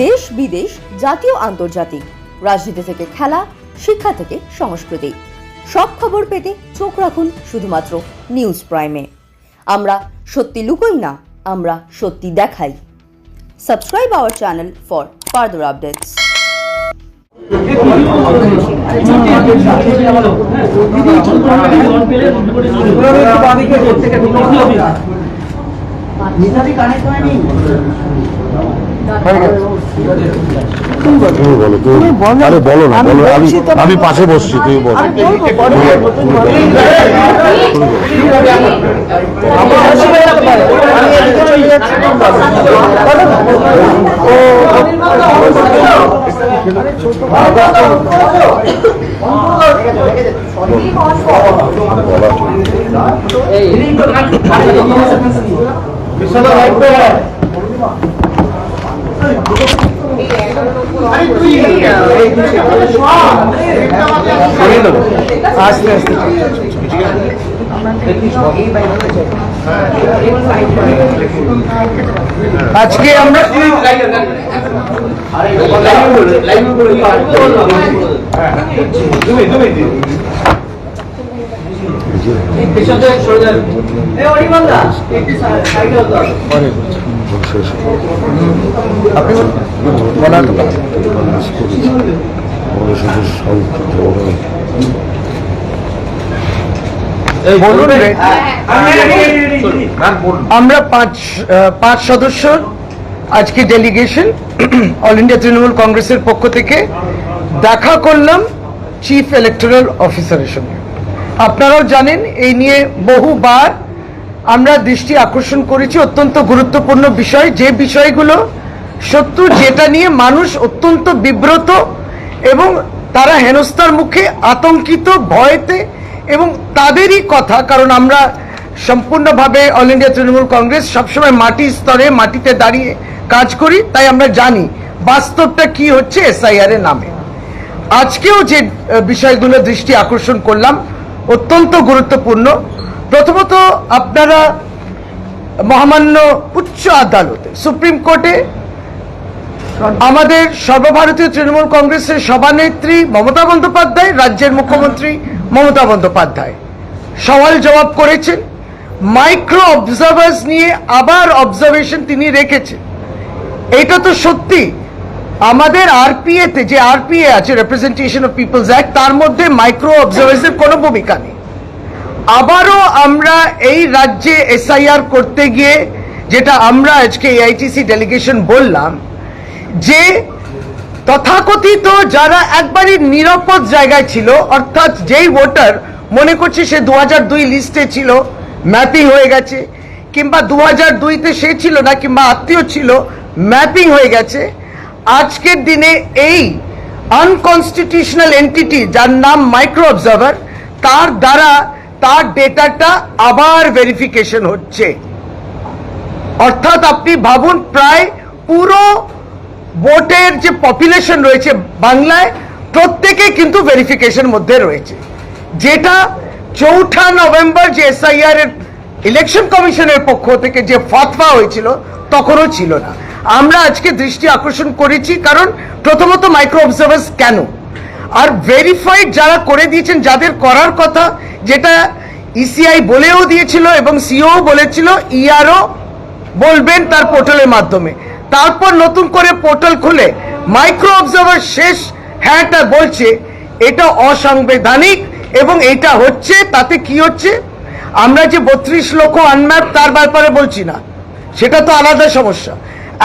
দেশ বিদেশ জাতীয় আন্তর্জাতিক। রাজনীতি থেকে খেলা শিক্ষা থেকে সংস্কৃতি। সব খবর পেতে চোখ রাখুন শুধুমাত্র নিউজ প্রাইমে। আমরা সত্যি লুকোই না আমরা সত্যি দেখাই। Subscribe our channel for further updates. বলো তুমি আরে বলো না বলো আমি পাশে বসছি বলো বলা আস্তে আস্তে আজকে আমরা পরে শেষ আপনি। আমরা পাঁচ পাঁচ সদস্য আজকে ডেলিগেশন অল ইন্ডিয়া তৃণমূল কংগ্রেসের পক্ষ থেকে দেখা করলাম চিফ ইলেকটোরাল অফিসারের সঙ্গে। আপনারাও জানেন এই নিয়ে বহুবার আমরা দৃষ্টি আকর্ষণ করেছি অত্যন্ত গুরুত্বপূর্ণ বিষয়, যে বিষয়গুলো সত্য যেটা নিয়ে মানুষ অত্যন্ত বিব্রত এবং তারা হেনস্থার মুখে আতঙ্কিত ভয়েতে এবং তাদেরই কথা, কারণ আমরা সম্পূর্ণভাবে অল ইন্ডিয়া তৃণমূল কংগ্রেস সবসময় মাটি স্তরে, মাটিতে দাঁড়িয়ে কাজ করি, তাই আমরা জানি বাস্তবটা কি হচ্ছে এসআইআর এর নামে। আজকেও যে বিষয়গুলো দৃষ্টি আকর্ষণ করলাম, অত্যন্ত গুরুত্বপূর্ণ। প্রথমত আপনারা মহামান্য উচ্চ আদালতে, সুপ্রিম কোর্টে আমাদের সর্বভারতীয় তৃণমূল কংগ্রেসের সভানেত্রী মমতা বন্দ্যোপাধ্যায়, রাজ্যের মুখ্যমন্ত্রী মমতা বন্দ্যোপাধ্যায়। সওয়াল জবাব করেছেন। মাইক্রো অবজার্ভার্স নিয়ে আবার অবজারভেশন তিনি রেখেছেন। এটা তো সত্যি। আমাদের আরপিএ তে যে আরপিএ আছে রিপ্রেজেন্টেশন অফ পিপলস অ্যাক্ট তার মধ্যে মাইক্রো অবজার্ভার্সের কোনো ভূমিকা নেই। আবারও আমরা এই রাজ্যে এসআইআর করতে গিয়ে যেটা আমরা আজকে এআইটিসি ডেলিগেশন বললাম, যে তথাকথিত যারা একবারই নিরাপদ জায়গায় ছিল, অর্থাৎ যেই ভোটার মনে করছে সে দু দুই লিস্টে ছিল ম্যাপিং হয়ে গেছে, কিংবা দু হাজার দুইতে সে ছিল না, কিংবা আত্মীয় ছিল ম্যাপিং হয়ে গেছে, আজকের দিনে এই আনকনস্টিটিউশনাল এন্টিটি যার নাম মাইক্রো অবজার্ভার তার দ্বারা তার ডেটাটা আবার ভেরিফিকেশন হচ্ছে। অর্থাৎ আপনি ভাবুন প্রায় পুরো ভোটের যে পপুলেশন রয়েছে বাংলায়, প্রত্যেকে কিন্তু ভেরিফিকেশন মধ্যে রয়েছে। যেটা চৌঠা নভেম্বর যে এসআইআর এর ইলেকশন কমিশনের পক্ষ থেকে যে ফতফা হয়েছিল, তখনও ছিল না। আমরা আজকে দৃষ্টি আকর্ষণ করেছি, কারণ প্রথমত মাইক্রো অবজার্ভার্স কেন? আর ভেরিফাইড যারা করে দিয়েছেন, যাদের করার কথা যেটা ইসিআই বলেও দিয়েছিল এবং সিও বলেছিল ইআরও বলবেন তার পোর্টালের মাধ্যমে। তারপর নতুন করে পোর্টাল খুলে মাইক্রো অবজার্ভার শেষ হ্যাঁটা বলছে এটা অসাংবিধানিক এবং এটা হচ্ছে তাতে কি হচ্ছে? আমরা যে বত্রিশ লক্ষ আনম্যাপ তার ব্যাপারে বলছি না। সেটা তো আলাদা সমস্যা।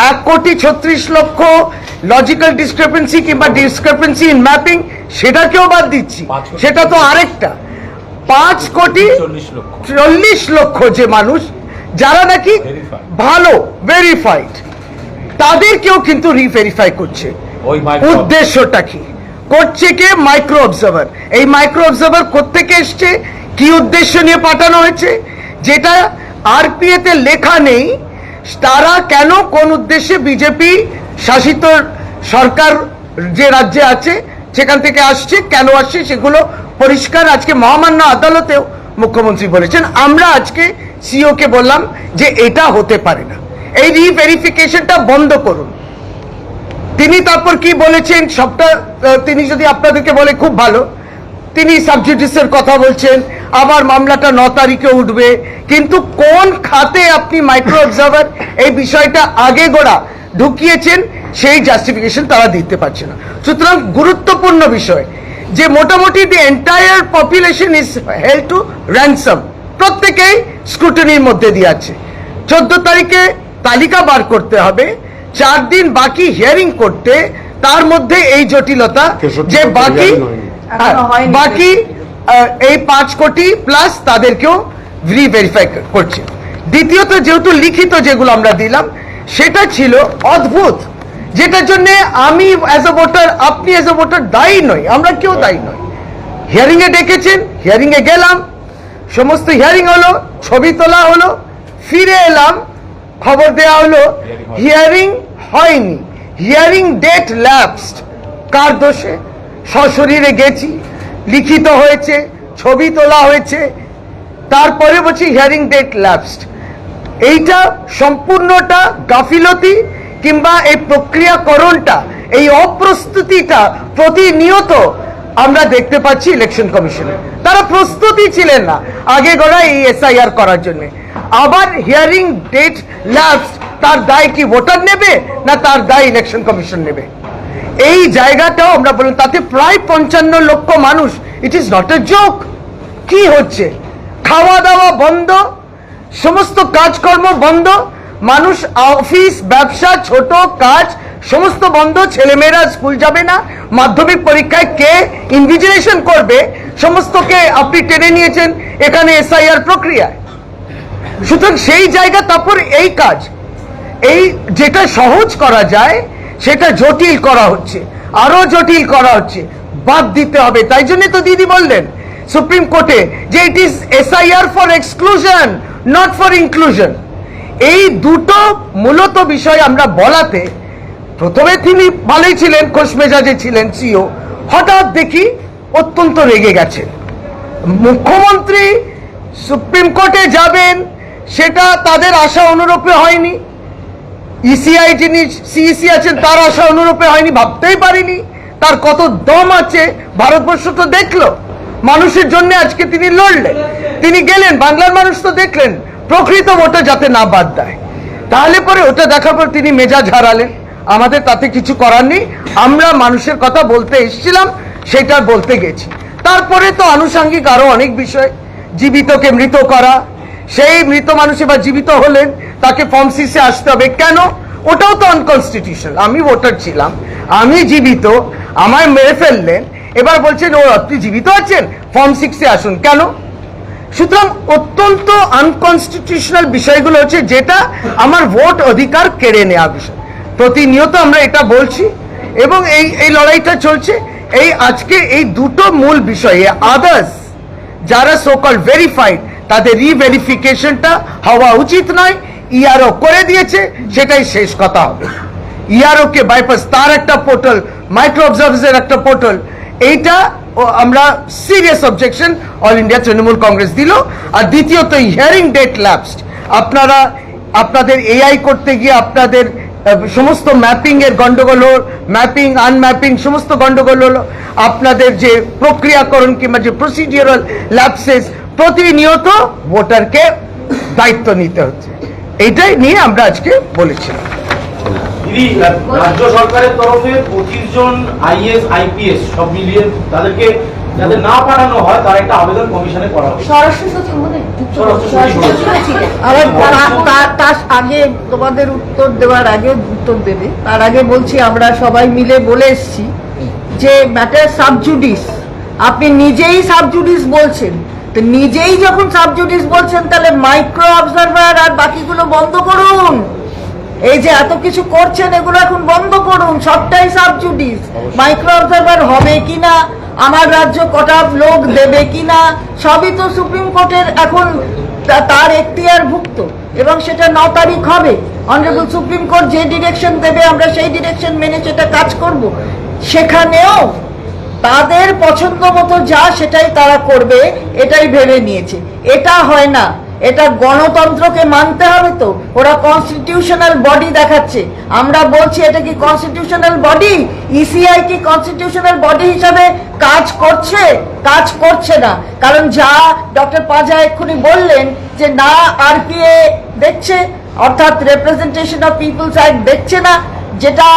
এক কোটি ছত্রিশ লক্ষ লজিক্যাল ডিসক্রিপেন্সি কিংবা ডিসক্রিপেন্সি ইন ম্যাপিং সেটাকেও বাদ দিচ্ছি। সেটা তো আরেকটা। পাঁচ কোটি চল্লিশ লক্ষ। যে মানুষ যারা নাকি ভালো ভেরিফাইড তাদেরকেও কিন্তু রিভেরিফাই করছে। উদ্দেশ্যটা কি? করছে কে? মাইক্রো অবজার্ভার এই মাইক্রো অবজার্ভার কোত্থেকে এসছে? কি উদ্দেশ্য নিয়ে পাঠানো হয়েছে? যেটা আরপিএ তে লেখা নেই তারা কেন কোন উদ্দেশ্যে বিজেপি শাসিত সরকার যে রাজ্যে আছে সেখান থেকে আসছে কেন আসছে সেগুলো পরিষ্কার আজকে মহামান্য আদালতেও মুখ্যমন্ত্রী বলেছেন, আমরা আজকে সিও কে বললাম যে এটা হতে পারে না। এই রিভেরিফিকেশনটা বন্ধ করুন। তিনি তারপর কি বলেছেন, সবটা তিনি যদি আপনাদেরকে বলে খুব ভালো, তিনি সাবজুডিসের কথা বলছেন, আবার মামলাটা ন তারিখে উঠবে, কিন্তু কোন খাতে আপনি মাইক্রো অবজার্ভার এই বিষয়টা আগে গোড়া ঢুকিয়েছেন, সেই জাস্টিফিকেশন তারা দিতে পারছে না। সুতরাং গুরুত্বপূর্ণ বিষয় যে মোটামুটি the entire population is held to ransom প্রত্যেকেই স্ক্রুটনির মধ্যে দিয়ে আছে। চোদ্দ তারিখে তালিকা বার করতে হবে চার দিন বাকি হিয়ারিং করতে তার মধ্যে এই জটিলতা যে বাকি বাকি এই পাঁচ কোটি প্লাস তাদেরকেও রিভেরিফাই করছে। দ্বিতীয়ত যেহেতু লিখিত যেগুলো আমরা দিলাম সেটা ছিল অদ্ভুত। যেটার জন্য আমি অ্যাজ এ ভোটার আপনি অ্যাজ এ ভোটার দায়ী নই আমরা কেউ দায়ী নই। হিয়ারিং এ ডেকেছেন হিয়ারিং এ গেলাম সমস্ত হিয়ারিং হলো ছবি তোলা হলো ফিরে এলাম খবর দেওয়া হলো হিয়ারিং হয়নি হিয়ারিং ডেট ল্যাপসড কার দোষে? সশরীরে গেছি লিখিত হয়েছে ছবি তোলা হয়েছে তারপরে বলছি হিয়ারিং ডেট ল্যাপসড এইটা সম্পূর্ণটা গাফিলতি কিংবা এই প্রক্রিয়াকরণটা, এই অপ্রস্তুতিটা প্রতিনিয়ত আমরা দেখতে পাচ্ছি ইলেকশন কমিশনে তারা প্রস্তুতি ছিলেন না, আগে গড়া এই এসআইআর করার জন্য। আবার হিয়ারিং ডেট ল্যাপস তার দায় কি ভোটার নেবে না তার দায় ইলেকশন কমিশন নেবে? এই জায়গাটাও আমরা বললাম তাতে প্রায় পঞ্চান্ন লক্ষ মানুষ it is not a joke কি হচ্ছে? খাওয়া দাওয়া বন্ধ, সমস্ত কাজকর্ম বন্ধ মানুষ অফিস ব্যবসা, ছোট, কাজ, সমস্ত বন্ধ, ছেলেমেয়েরা স্কুল যাবে না। মাধ্যমিক পরীক্ষায় কে ইনভিজিলেশন করবে, সমস্তকে আপনি টেনে নিয়েছেন এখানে এসআইআর প্রক্রিয়ায়। সুতরাং সেই জায়গা, তারপর এই কাজ। এই যেটা সহজ করা যায়, সেটা জটিল করা হচ্ছে। আরও জটিল করা হচ্ছে। বাদ দিতে হবে। তাই জন্য তো দিদি বললেন সুপ্রিম কোর্টে যে it is SIR for exclusion not for inclusion এই দুটো মূলত বিষয় আমরা বলাতে প্রথমে তিনি ভালোই ছিলেন, খোশ মেজাজে ছিলেন, সিও। হঠাৎ দেখি অত্যন্ত রেগে গেছেন মুখ্যমন্ত্রী সুপ্রিম কোর্টে যাবেন, সেটা তাদের আশা অনুরূপে হয়নি। ইসিআই যিনি সিইসি আছেন, তার আশা অনুরূপে হয়নি, ভাবতেই পারিনি। তার কত দম আছে, ভারতবর্ষ তো দেখল। মানুষের জন্য আজকে তিনি লড়লেন। তিনি গেলেন, বাংলার মানুষ তো দেখলেন। প্রকৃত ভোটে যাতে না বাদ দেয়। তাহলে পরে ওটা দেখার পর তিনি মেজাজ হারালেন। আমাদের তাতে কিছু করার নেই। আমরা মানুষের কথা বলতে এসেছিলাম, সেটা বলতে গেছি। তারপরে তো আনুষঙ্গিক আরও অনেক বিষয়। জীবিতকে মৃত করা। সেই মৃত মানুষ এবার জীবিত হলেন, তাকে ফর্ম সিসে আসতে হবে। কেন? ওটাও তো আনকনস্টিটিউশনাল আমি ভোটার ছিলাম, আমি জীবিত, আমায় মেরে ফেললেন। এবার বলছেন, ও, আপনি জীবিত আছেন? ফর্ম সিক্সে আসুন। কেন? সুতরাং অত্যন্ত আনকনস্টিটিউশনাল বিষয়গুলো হচ্ছে যেটা আমার ভোট অধিকার কেড়ে নেওয়া বিষয়। প্রতিনিয়ত আমরা এটা বলছি এবং এই এই লড়াইটা চলছে। এই আজকে এই দুটো মূল বিষয়ে আদার্স যারা সোকল ভেরিফাইড তাদের রিভেরিফিকেশনটা হওয়া উচিত নয় ইআরও করে দিয়েছে, সেটাই শেষ কথা হবে। ইআরও কে বাইপাস তার একটা পোর্টাল মাইক্রো অবজার্ভার্সের একটা পোর্টাল এইটা আমরা serious objection all India Trinamool Congress দিল। আর দ্বিতীয়ত হিয়ারিং ডেট ল্যাপসড আপনারা, আপনাদের এআই করতে গিয়ে আপনাদের সমস্ত ম্যাপিং এর গন্ডগোল হলো ম্যাপিং আনম্যাপিং সমস্ত গন্ডগোল হলো। আপনাদের যে প্রক্রিয়াকরণ কিংবা যে প্রসিডিওরাল ল্যাপসেস প্রতিনিয়ত ভোটারকে দায়িত্ব নিতে হচ্ছে। এইটাই নিয়ে আমরা আজকে বলেছিলাম। দিদি রাজ্য সরকারের তরফে পঁচিশ জন আইএস আইপিএস সব মিলিয়ে তাদেরকে যাতে না পাঠানো হয় তার একটা আবেদন কমিশনে করা স্বরাষ্ট্র সচিব আবার তার আগে তোমাদের উত্তর দেওয়ার আগে উত্তর দেবে। তার আগে বলছি আমরা সবাই মিলে বলে এসছি যে ম্যাটার সাবজুডিস আপনি নিজেই সাবজুডিস বলছেন। তো নিজেই যখন সাবজুডিস বলছেন তাহলে মাইক্রো অবজারভার আর বাকিগুলো বন্ধ করুন। এই যে এত কিছু করছেন এগুলো এখন বন্ধ করুন সবটাই সাবজুডিস মাইক্রো অবজারভার হবে কিনা আমার রাজ্য কটা লোক দেবে কিনা সবই তো সুপ্রিম কোর্টের এখন তার এখতিয়ার ভুক্ত এবং সেটা ন তারিখ হবে। অনারেবল সুপ্রিম কোর্ট যে ডিরেকশন দেবে আমরা সেই ডিরেকশন মেনে সেটা কাজ করব। সেখানেও তাদের পছন্দ মতো যা সেটাই তারা করবে এটাই ভেবে নিয়েছে। এটা হয় না। এটা গণতন্ত্রকে মানতে হবে তো। ওরা কনস্টিটিউশনাল বডি দেখাচ্ছে। আমরা বলছি, এটা কি কনস্টিটিউশনাল বডি ইসিআই কি কনস্টিটিউশনাল বডি হিসাবে কাজ করছে? কাজ করছে না। কারণ যা ডক্টর পাজা এক্ষুনি বললেন যে না আরপিএ দেখছে, অর্থাৎ রিপ্রেজেন্টেশন অফ পিপলস অ্যাক্ট দেখছে না, যেটা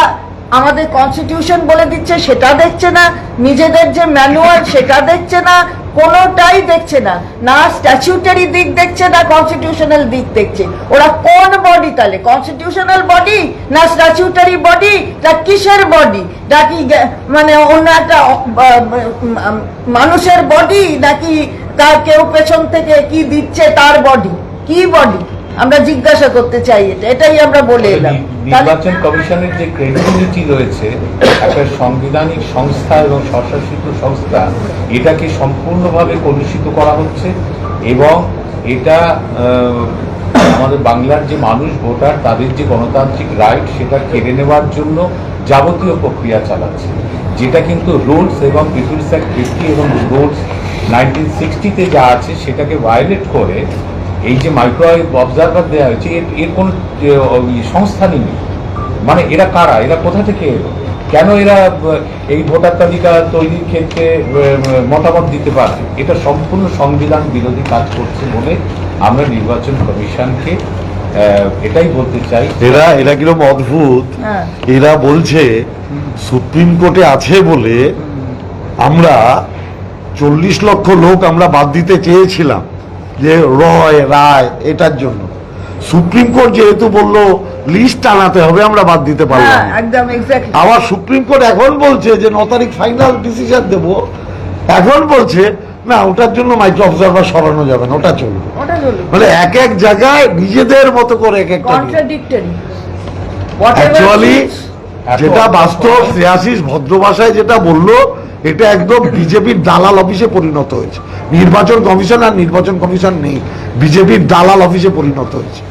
আমাদের কনস্টিটিউশন বলে দিচ্ছে, সেটা দেখছে না। নিজেদের যে ম্যানুয়াল সেটা দেখছে না। কোনোটাই দেখছে না। না স্ট্যাচুটারি দিক দেখছে, না কনস্টিটিউশনাল দিক দেখছে। ওরা কোন বডি তাহলে? কনস্টিটিউশনাল বডি না স্ট্যাচুটারি বডি না কিসের বডি নাকি মানে অন্য একটা মানুষের বডি নাকি তার কেউ পেছন থেকে কি দিচ্ছে তার বডি কি বডি আমরা জিজ্ঞাসা করতে চাই এটা এটাই আমরা বলে এলাম। নির্বাচন কমিশনের যে ক্রেডিবিলিটি রয়েছে একটা সাংবিধানিক সংস্থা এবং স্বশাসিত সংস্থা এটাকে সম্পূর্ণভাবে কলুষিত করা হচ্ছে এবং এটা আমাদের বাংলার যে মানুষ ভোটার তাদের যে গণতান্ত্রিক রাইট সেটা কেড়ে নেওয়ার জন্য যাবতীয় প্রক্রিয়া চালাচ্ছে। যেটা কিন্তু রুলস এবং পিপুলস অ্যাক্ট ফিফটি এবং রুলস নাইনটিন সিক্সটিতে যা আছে সেটাকে ভায়োলেট করে এই যে মাইক্রোওয়েভ অবজারভার দেওয়া হয়েছে এর এর কোনো সংস্থানই নেই। মানে এরা কারা? এরা কোথা থেকে এলো? কেন এরা এই ভোটার তালিকা তৈরির ক্ষেত্রে মতামত দিতে পারে এটা সম্পূর্ণ সংবিধান বিরোধী কাজ করছে বলে আমরা নির্বাচন কমিশনকে এটাই বলতে চাই। এরা এরা কীরকম অদ্ভুত। হ্যাঁ। এরা বলছে সুপ্রিম কোর্টে আছে বলে আমরা চল্লিশ লক্ষ লোক আমরা বাদ দিতে চেয়েছিলাম। যে রয় রায় এটার জন্য। সুপ্রিম কোর্ট যেহেতু বলল লিস্ট আনাতে হবে আমরা বাদ দিতে পারলাম। হ্যাঁ না। একদম এক্স্যাক্টলি আবার সুপ্রিম কোর্ট এখন বলছে যে ন তারিখ ফাইনাল ডিসিশন দেব। এখন বলছে না ওটার জন্য মাইক্রো অবজারভার সরানো যাবে না ওটা চলবে। মানে এক এক জায়গায় নিজেদের মতো করে এক একটা অ্যাকচুয়ালি যেটা বাস্তব শ্রেয়াশিস ভদ্র ভাষায় যেটা বলল এটা একদম বিজেপির দালাল অফিসে পরিণত হয়েছে নির্বাচন কমিশন আর নির্বাচন কমিশন নেই বিজেপির দালাল অফিসে পরিণত হয়েছে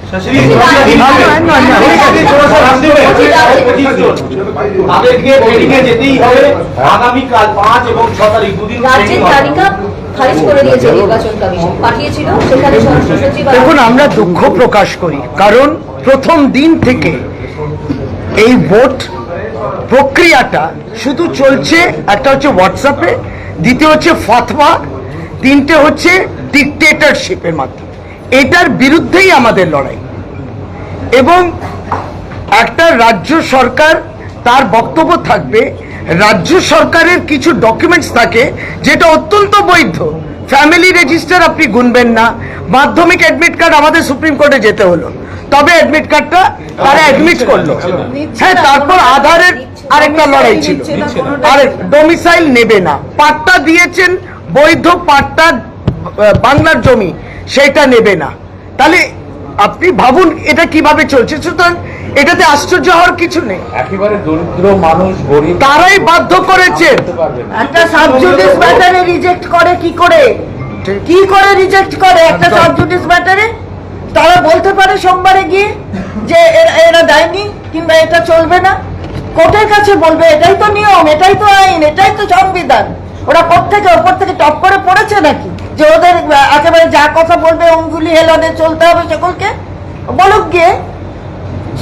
দেখুন আমরা দুঃখ প্রকাশ করি কারণ প্রথম দিন থেকে এই ভোট প্রক্রিয়াটা শুধু চলছে একটা হচ্ছে হোয়াটসঅ্যাপে দ্বিতীয় হচ্ছে ফতোয়া তিনটে হচ্ছে ডিকটেটরশিপের মাধ্যমে। এটার বিরুদ্ধেই আমাদের লড়াই। এবং একটা রাজ্য সরকার তার বক্তব্য থাকবে রাজ্য সরকারের কিছু ডকুমেন্টস থাকে যেটা অত্যন্ত বৈধ। ফ্যামিলি রেজিস্টার আপনি গুনবেন না মাধ্যমিক অ্যাডমিট কার্ড আমাদের সুপ্রিম কোর্টে যেতে হলো। তবে অ্যাডমিট কার্ডটা তারা অ্যাডমিট করল। হ্যাঁ তারপর আধারের আরেকটা লড়াই ছিল। আর ডোমিসাইল নেবে না। পাট্টা দিয়েছেন বৈধ পাট্টা বাংলার জমি সেটা নেবে না। তাহলে আপনি ভাবুন এটা কীভাবে চলছে। সুতরাং এটাতে আশ্চর্য হওয়ার কিছু নেই। একেবারে দরিদ্র মানুষ গরিব তারাই বাধ্য না। একটা সাবজুডিস ম্যাটারে রিজেক্ট করে কি করে? কি করে রিজেক্ট করে একটা সাবজুডিস ম্যাটারে? তারা বলতে পারে সোমবারে গিয়ে যে এরা- এরা দেয়নি কিংবা এটা চলবে না। কোর্টের কাছে বলবে, এটাই তো নিয়ম, এটাই তো আইন, এটাই তো সংবিধান। ওরা থেকে, ওপর থেকে টপ করে পড়েছে নাকি? যে ওদের একেবারে যা কথা বলবে, অঙ্গুলি হেলানে চলতে হবে সকলকে? বলুক গিয়ে।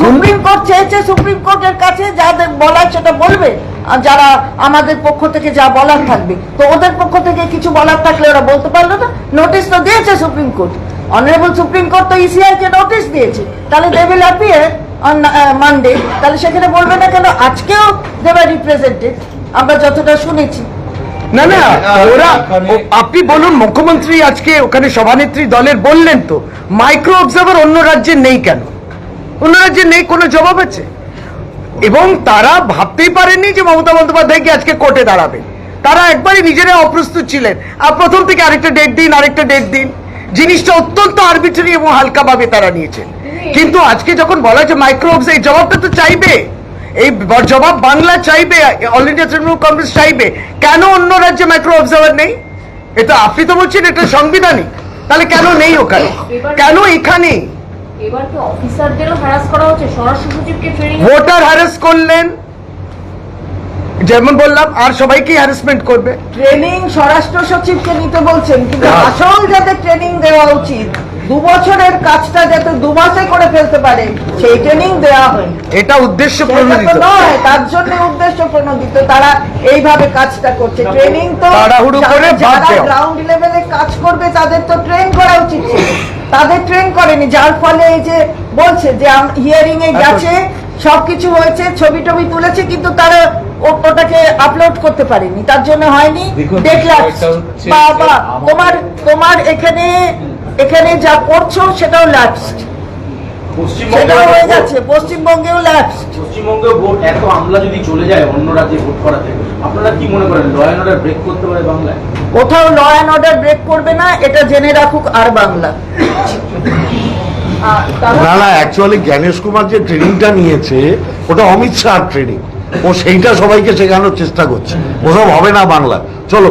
সুপ্রিম কোর্ট চেয়েছে, সুপ্রিম কোর্টের কাছে যাদের বলার সেটা বলবে। আর যারা আমাদের পক্ষ থেকে যা বলার থাকবে। তো ওদের পক্ষ থেকে কিছু বলার থাকলে ওরা বলতে পারল না। নোটিশ তো দিয়েছে supreme court. Honourable supreme court তো ইসিআই কে নোটিশ দিয়েছে। তাহলে দে উইল অ্যাপিয়ার মানডে তাহলে সেখানে বলবে না কেন? আজকেও দেবে রিপ্রেজেন্টেড আমরা যতটা শুনেছি। না না, ওরা আপনি বলুন, মুখ্যমন্ত্রী আজকে ওখানে সভানেত্রী দলের বললেন তো মাইক্রো অবজার্ভার অন্য রাজ্যে নেই কেন? অন্য রাজ্যে নেই, কোনো জবাব আছে? এবং তারা ভাবতেই পারেননি যে মমতা বন্দ্যোপাধ্যায় কি আজকে কোর্টে দাঁড়াবে। তারা একবারই নিজেরা অপ্রস্তুত ছিলেন। আর প্রথম থেকে আরেকটা ডেট দিন, আরেকটা ডেট দিন। জিনিসটা অত্যন্ত আরবিটারি এবং হালকাভাবে তারা নিয়েছেন। কিন্তু আজকে যখন বলা হয়েছে মাইক্রো এই জবাবটা তো চাইবে। এই জবাব বাংলা চাইবে অল ইন্ডিয়া তৃণমূল কংগ্রেস চাইবে। কেন অন্য রাজ্যে মাইক্রো অবজার্ভার নেই? এটা আপনি তো বলছেন এটা সাংবিধানিক। তাহলে কেন নেই ওখানে? কেন এখানে? ভোটার হ্যারাস করলেন। যেমন বললাম আর সবাইকে হ্যারাসমেন্ট করবে। ট্রেনিং স্বরাষ্ট্র সচিবকে নিতে বলছেন কিন্তু আসল যাদের ট্রেনিং দেওয়া উচিত দু বছরের কাজটা যাতে দু মাসে করে ফেলতে পারে সেই ট্রেনিং দেওয়া হয়নি এটা উদ্দেশ্য প্রণোদিত। নয় তার জন্য উদ্দেশ্য প্রণোদিত। তারা এইভাবে কাজটা করছে। ট্রেনিং তো তাড়াহুড়ো করে যারা গ্রাউন্ড লেভেলে কাজ করবে তাদের তো ট্রেন করা উচিত ছিল। তাদের ট্রেন করেনি যার ফলে এই যে বলছে যে হিয়ারিং এ গেছে সবকিছু হয়েছে ছবি টবি তুলেছে কিন্তু তারা ওটাকে আপলোড করতে পারেনি। তার জন্য হয়নি দেখলাম বাবা তোমার তোমার এখানে এখানে যা করছ সেটাও ল্যাপসড সেটাও হয়ে যাচ্ছে পশ্চিমবঙ্গেও ল্যাপসড পশ্চিমবঙ্গে ভোট এত আমলা যদি চলে যায় অন্য রাজ্যে ভোট করাতে আপনারা কি মনে করেন ল অ্যান্ড অর্ডার ব্রেক করতে পারে বাংলায়? কোথাও ল অ্যান্ড অর্ডার ব্রেক করবে না এটা জেনে রাখুক আর বাংলা। আর তারা- না না অ্যাকচুয়ালি জ্ঞানেশ কুমার যে ট্রেনিংটা নিয়েছে ওটা অমিত শাহ ট্রেনিং ও সেইটা সবাইকে শেখানোর চেষ্টা করছে। ওসব হবে না বাংলা চলো।